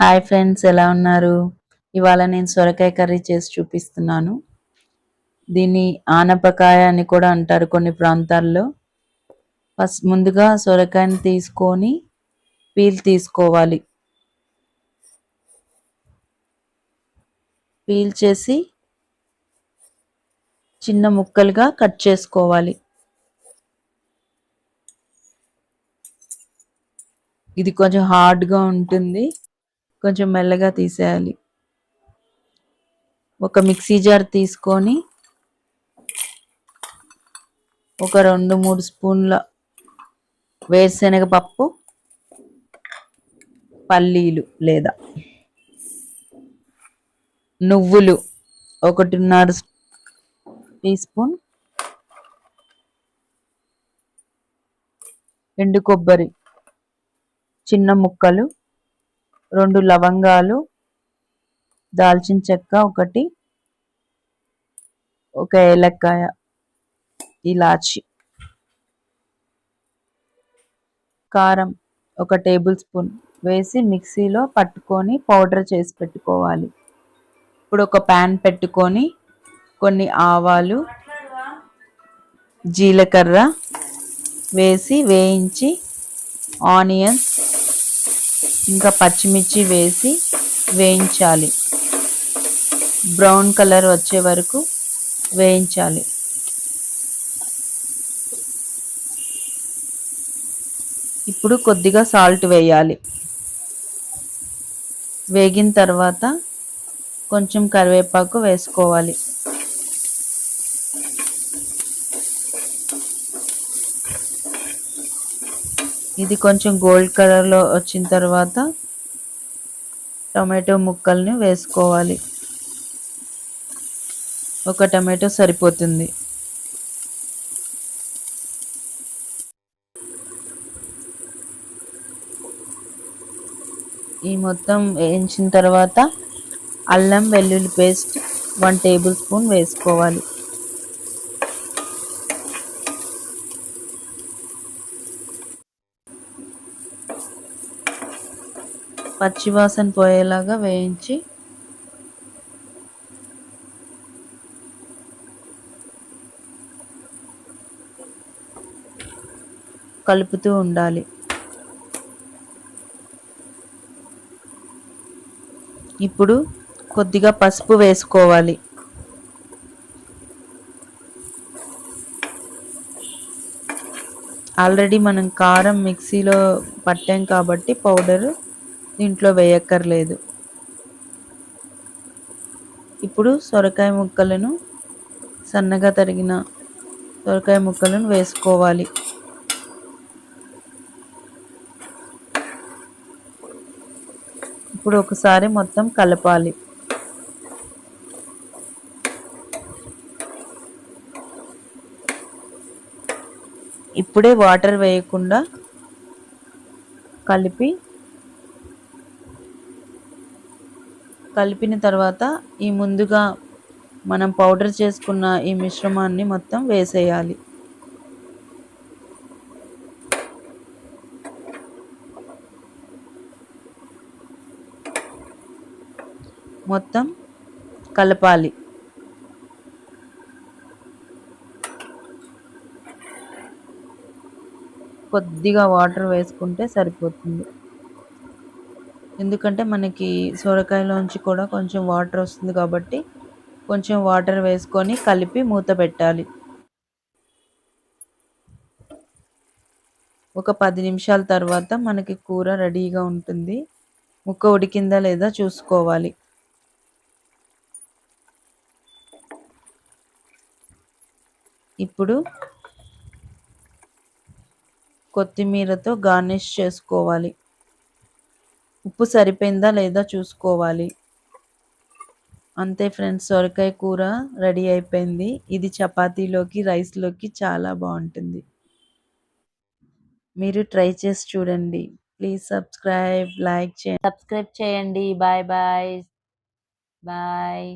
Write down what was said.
Hi friends ఎలా ఉన్నారు? ఇవాళ నేను సొరకాయ కర్రీ చేసి చూపిస్తున్నాను. దీన్ని ఆనపకాయ అని కూడా అంటారు కొన్ని ప్రాంతాల్లో. ఫస్ట్ ముందుగా సొరకాయని తీసుకొని పీల్ తీసుకోవాలి. పీల్ చేసి చిన్న ముక్కలుగా కట్ చేసుకోవాలి. ఇది కొంచెం హార్డ్గా ఉంటుంది. కొంచెం మెల్లగా తీసేయాలి. ఒక మిక్సీ జార్ తీసుకొని ఒక రెండు మూడు స్పూన్ల వేరుశనగ పప్పు పల్లీలు లేదా నువ్వులు ఒకటిన్నర టీ స్పూన్ ఎండు కొబ్బరి చిన్న ముక్కలు రెండు లవంగాలు దాల్చిన చెక్క ఒకటి ఒక ఏలక్కాయ ఇలాచి కారం ఒక టేబుల్ స్పూన్ వేసి మిక్సీలో పట్టుకొని పౌడర్ చేసి పెట్టుకోవాలి. ఇప్పుడు ఒక ప్యాన్ పెట్టుకొని కొన్ని ఆవాలు జీలకర్ర వేసి వేయించి ఆనియన్స్ ఇంకా పచ్చిమిర్చి వేసి వేయించాలి. బ్రౌన్ కలర్ వచ్చే వరకు వేయించాలి. ఇప్పుడు కొద్దిగా సాల్ట్ వేయాలి. వేగిన తర్వాత కొంచెం కరివేపాకు వేసుకోవాలి. ఇది కొంచెం గోల్డ్ కలర్లో వచ్చిన తర్వాత టమాటో ముక్కల్ని వేసుకోవాలి. ఒక టమాటో సరిపోతుంది. ఈ మొత్తం వేయించిన తర్వాత అల్లం వెల్లుల్లి పేస్ట్ వన్ టేబుల్ స్పూన్ వేసుకోవాలి. పచ్చివాసన పోయేలాగా వేయించి కలుపుతూ ఉండాలి. ఇప్పుడు కొద్దిగా పసుపు వేసుకోవాలి. ఆల్రెడీ మనం కారం మిక్సీలో పట్టాం కాబట్టి పౌడరు దీంట్లో వేయక్కర్లేదు. ఇప్పుడు సొరకాయ ముక్కలను సన్నగా తరిగిన సొరకాయ ముక్కలను వేసుకోవాలి. ఇప్పుడు ఒకసారి మొత్తం కలపాలి. ఇప్పుడే వాటర్ వేయకుండా కలిపి కలిపిన తర్వాత ఈ ముందుగా మనం పౌడర్ చేసుకున్న ఈ మిశ్రమాన్ని మొత్తం వేసేయాలి. మొత్తం కలపాలి. కొద్దిగా వాటర్ వేసుకుంటే సరిపోతుంది. ఎందుకంటే మనకి సొరకాయలోంచి కూడా కొంచెం వాటర్ వస్తుంది కాబట్టి కొంచెం వాటర్ వేసుకొని కలిపి మూత పెట్టాలి. ఒక పది నిమిషాల తర్వాత మనకి కూర రెడీగా ఉంటుంది. ముక్క ఉడికిందా లేదా చూసుకోవాలి. ఇప్పుడు కొత్తిమీరతో గార్నిష్ చేసుకోవాలి. ఉప్పు సరిపోయిందా లేదా చూసుకోవాలి. అంతే ఫ్రెండ్స్ సొరకాయ కూర రెడీ అయిపోయింది. ఇది చపాతీలోకి రైస్లోకి చాలా బాగుంటుంది. మీరు ట్రై చేసి చూడండి. ప్లీజ్ సబ్స్క్రైబ్ లైక్ చేయండి. సబ్స్క్రైబ్ చేయండి. Bye bye. బాయ్.